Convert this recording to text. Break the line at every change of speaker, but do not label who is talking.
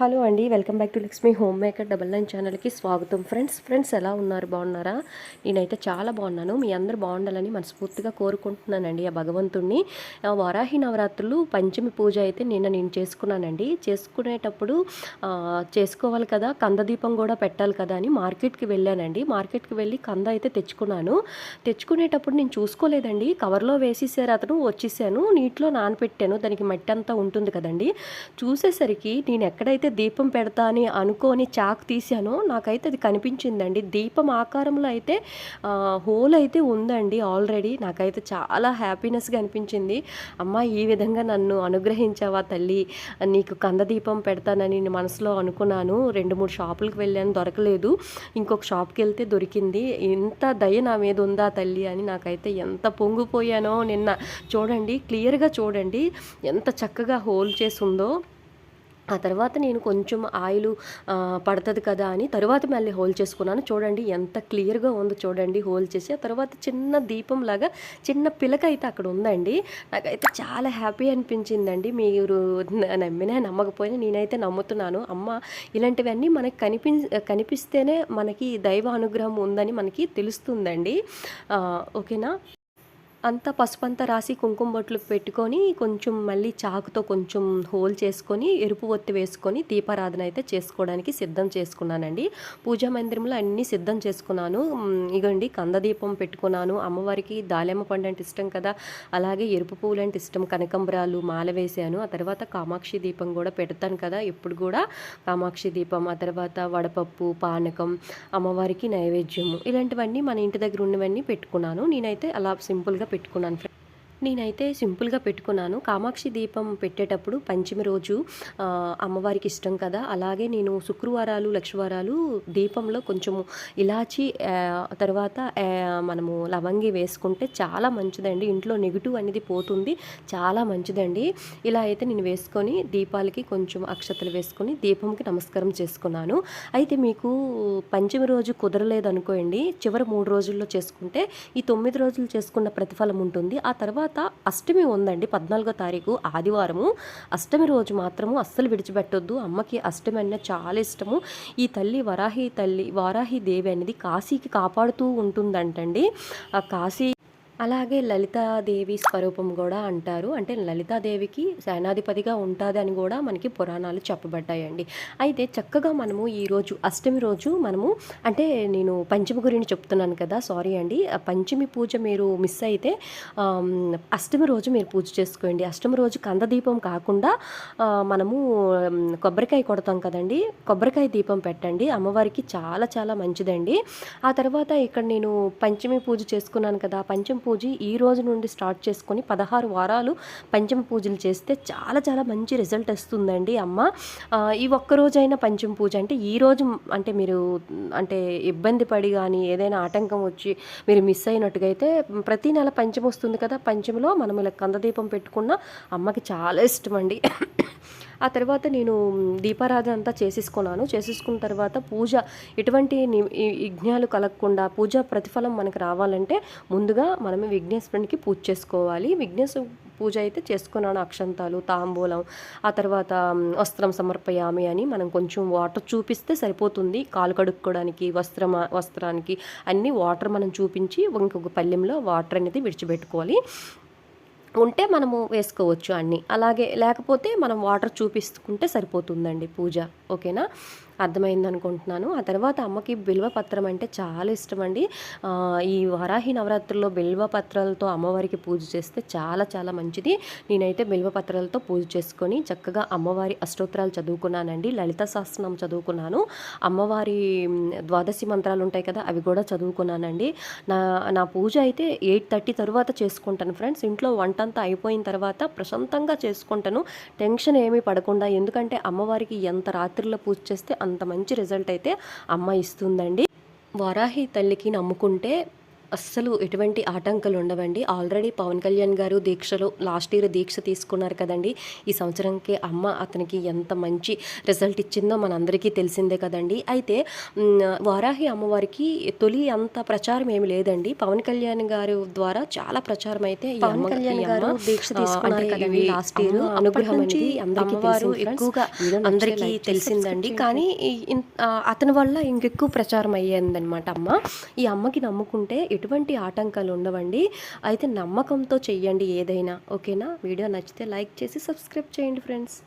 Hello అండి welcome back to Lakshmi home maker double nine ఛానల్కి స్వాగతం. ఫ్రెండ్స్ ఫ్రెండ్స్ ఎలా ఉన్నారు? బాగున్నారా? నేనైతే చాలా బాగున్నాను. మీ అందరు బాగుండాలని మనస్ఫూర్తిగా కోరుకుంటున్నానండి ఆ భగవంతుణ్ణి. వరాహి వారాహి నవరాత్రులు పంచమి పూజ అయితే నిన్న నేను చేసుకున్నానండి. చేసుకునేటప్పుడు చేసుకోవాలి కదా కంద దీపం కూడా పెట్టాలి కదా అని మార్కెట్కి వెళ్ళానండి. మార్కెట్కి వెళ్ళి కంద అయితే తెచ్చుకున్నాను. తెచ్చుకునేటప్పుడు నేను చూసుకోలేదండి. కవర్లో వేసేసారు అతను వచ్చేసాను. నీటిలో నానపెట్టాను. దానికి మట్టి అంతా ఉంటుంది కదండి. చూసేసరికి నేను ఎక్కడైతే దీపం పెడతా అని అనుకొని చాక్ తీశాను. నాకైతే అది కనిపించిందండి. దీపం ఆకారంలో అయితే హోల్ అయితే ఉందండి ఆల్రెడీ. నాకైతే చాలా హ్యాపీనెస్గా అనిపించింది అమ్మ ఈ విధంగా నన్ను అనుగ్రహించావా తల్లి? నీకు కంద దీపం పెడతానని నేను మనసులో అనుకున్నాను. రెండు మూడు షాపులకు వెళ్ళాను దొరకలేదు. ఇంకొక షాప్కి వెళ్తే దొరికింది. ఇంత దయ నా మీద ఉందా తల్లి అని నాకైతే ఎంత పొంగిపోయానో నిన్న. చూడండి క్లియర్గా చూడండి. ఎంత చక్కగా హోల్ చేసి ఉందో. ఆ తర్వాత నేను కొంచెం ఆయిల్ పడుతుంది కదా అని తర్వాత మళ్ళీ హోల్ చేసుకున్నాను. చూడండి ఎంత క్లియర్గా ఉందో చూడండి హోల్ చేసి. ఆ తర్వాత చిన్న దీపం లాగా చిన్న పిలక అయితే అక్కడ ఉందండి. నాకైతే చాలా హ్యాపీ అనిపించిందండి. మీరు నమ్మినా నమ్మకపోయినా నేనైతే నమ్ముతున్నాను. అమ్మ ఇలాంటివన్నీ మనకి కనిపి కనిపిస్తేనే మనకి దైవ అనుగ్రహం ఉందని మనకి తెలుస్తుందండి. ఓకేనా? అంతా పసుపంతా రాసి కుంకుమ బొట్లు పెట్టుకొని కొంచెం మళ్ళీ చాకుతో కొంచెం హోల్ చేసుకొని ఎరుపు ఒత్తి వేసుకొని దీపారాధన అయితే చేసుకోవడానికి సిద్ధం చేసుకున్నానండి. పూజా మందిరంలో అన్నీ సిద్ధం చేసుకున్నాను. ఇగండి కందదీపం కంద దీపం పెట్టుకున్నాను. అమ్మవారికి దాలేమ పండు అంటే ఇష్టం కదా. అలాగే ఎరుపు పువ్వులు అంటే ఇష్టం. కనకంబరాలు మాల వేశాను. ఆ తర్వాత కామాక్షి దీపం కూడా పెడతాను కదా. ఇప్పుడు కూడా కామాక్షి దీపం ఆ తర్వాత వడపప్పు పానకం అమ్మవారికి నైవేద్యము. ఇలాంటివన్నీ మన ఇంటి దగ్గర ఉన్నవన్నీ పెట్టుకున్నాను. నేనైతే అలా సింపుల్గా పెట్టుకున్నాను నేనైతే సింపుల్గా పెట్టుకున్నాను. కామాక్షి దీపం పెట్టేటప్పుడు పంచమి రోజు అమ్మవారికి ఇష్టం కదా. అలాగే నేను శుక్రవారాలు లక్షవారాలు దీపంలో కొంచెము ఇలాచి తర్వాత మనము లవంగి వేసుకుంటే చాలా మంచిదండి. ఇంట్లో నెగిటివ్ అనేది పోతుంది. చాలా మంచిదండి. ఇలా అయితే నేను వేసుకొని దీపాలకి కొంచెం అక్షతలు వేసుకొని దీపంకి నమస్కారం చేసుకున్నాను. అయితే మీకు పంచమి రోజు కుదరలేదు అనుకోండి చివరి మూడు రోజుల్లో చేసుకుంటే ఈ తొమ్మిది రోజులు చేసుకున్న ప్రతిఫలం ఉంటుంది. ఆ తర్వాత అష్టమి ఉందండి పద్నాలుగో తారీఖు ఆదివారము. అష్టమి రోజు మాత్రము అస్సలు విడిచిపెట్టొద్దు. అమ్మకి అష్టమి అన్న చాలా ఇష్టము. ఈ తల్లి వరాహి తల్లి వారాహి దేవి అనేది కాశీకి కాపాడుతూ ఉంటుందంటండి. ఆ కాశీ అలాగే లలితాదేవి స్వరూపం కూడా అంటారు. అంటే లలితాదేవికి సేనాధిపతిగా ఉంటుంది అని కూడా మనకి పురాణాలు చెప్పబడ్డాయండి. అయితే చక్కగా మనము ఈరోజు అష్టమి రోజు మనము అంటే నేను పంచమి గురించి చెప్తున్నాను కదా సారీ అండి. పంచమి పూజ మీరు మిస్ అయితే అష్టమి రోజు మీరు పూజ చేసుకోండి. అష్టమి రోజు కంద దీపం కాకుండా మనము కొబ్బరికాయ కొడతాం కదండి. కొబ్బరికాయ దీపం పెట్టండి. అమ్మవారికి చాలా చాలా మంచిదండి. ఆ తర్వాత ఇక్కడ నేను పంచమి పూజ చేసుకున్నాను కదా పంచమి పూజ ఈ రోజు నుండి స్టార్ట్ చేసుకొని పదహారు వారాలు పంచమ పూజలు చేస్తే చాలా చాలా మంచి రిజల్ట్ వస్తుందండి అమ్మ. ఈ ఒక్క పంచమ పూజ అంటే ఈ రోజు అంటే మీరు అంటే ఇబ్బంది పడి కానీ ఏదైనా ఆటంకం వచ్చి మీరు మిస్ అయినట్టుగా అయితే ప్రతి నెల పంచమి వస్తుంది కదా పంచమలో మనం ఇలా కందదీపం పెట్టుకున్న అమ్మకి చాలా ఇష్టం అండి ఆ తర్వాత నేను దీపారాధన అంతా చేసేసుకున్నాను. చేసేసుకున్న తర్వాత పూజ ఎటువంటి ఈ- విఘ్నాలు కలగకుండా పూజ ప్రతిఫలం మనకు రావాలంటే ముందుగా మనమే విఘ్నేశ్వరునికి పూజ చేసుకోవాలి. విఘ్నేశ్వర పూజ అయితే చేసుకున్నాను. అక్షంతాలు తాంబూలం ఆ తర్వాత వస్త్రం సమర్పయామి అని మనం కొంచెం వాటర్ చూపిస్తే సరిపోతుంది. కాలు కడుక్కోవడానికి వస్త్రం వస్త్రానికి అన్ని వాటర్ మనం చూపించి ఇంకొక పల్లెంలో వాటర్ అనేది విడిచిపెట్టుకోవాలి. ఉంటే మనము వేసుకోవచ్చు అన్నీ. అలాగే లేకపోతే మనం వాటర్ చూపించుకుంటే సరిపోతుందండి పూజ. ఓకేనా? అర్థమైంది అనుకుంటున్నాను. ఆ తర్వాత అమ్మకి బిల్వ పత్రం అంటే చాలా ఇష్టం అండి ఈ వారాహి నవరాత్రుల్లో బిల్వ పత్రాలతో అమ్మవారికి పూజ చేస్తే చాలా చాలా మంచిది. నేనైతే బిల్వ పత్రాలతో పూజ చేసుకొని చక్కగా అమ్మవారి అష్టోత్తరాలు చదువుకున్నానండి. లలిత శాస్త్రం చదువుకున్నాను. అమ్మవారి ద్వాదశి మంత్రాలు ఉంటాయి కదా అవి కూడా చదువుకున్నానండి. నా నా పూజ అయితే ఎయిట్ థర్టీ తర్వాత చేసుకుంటాను ఫ్రెండ్స్. ఇంట్లో వంట అంతా అయిపోయిన తర్వాత ప్రశాంతంగా చేసుకుంటాను. టెన్షన్ ఏమీ పడకుండా. ఎందుకంటే అమ్మవారికి ఎంత రాత్రి రాత్రిలో పూజ చేస్తే అంత మంచి రిజల్ట్ అయితే అమ్మ ఇస్తుందండి. వారాహి తల్లికి నమ్ముకుంటే అస్సలు ఎటువంటి ఆటంకాలు ఉండవండి. ఆల్రెడీ పవన్ కళ్యాణ్ గారు దీక్షలో లాస్ట్ ఇయర్ దీక్ష తీసుకున్నారు కదండి. ఈ సంవత్సరంకి అమ్మ అతనికి ఎంత మంచి రిజల్ట్ ఇచ్చిందో మనందరికీ తెలిసిందే కదండి. అయితే వారాహి అమ్మవారికి తొలి అంత ప్రచారం ఏమి లేదండి. పవన్ కళ్యాణ్ గారు ద్వారా చాలా ప్రచారం అయితే
పవన్ కళ్యాణ్ గారు దీక్ష తీసుకున్నారు కదండి లాస్ట్ ఇయర్
అనుగ్రహం అనేది అందరికీ.
ఎక్కువగా అందరికీ తెలిసిందండి. కానీ
అతని వల్ల ఇంకెక్కువ ప్రచారం అయ్యిందనమాట అమ్మ. ఈ అమ్మకి నమ్ముకుంటే ఎటువంటి ఆటంకాలు ఉండవండి. అయితే నమ్మకంతో చెయ్యండి ఏదైనా. ఓకేనా? వీడియో నచ్చితే లైక్ చేసి సబ్స్క్రైబ్ చేయండి ఫ్రెండ్స్.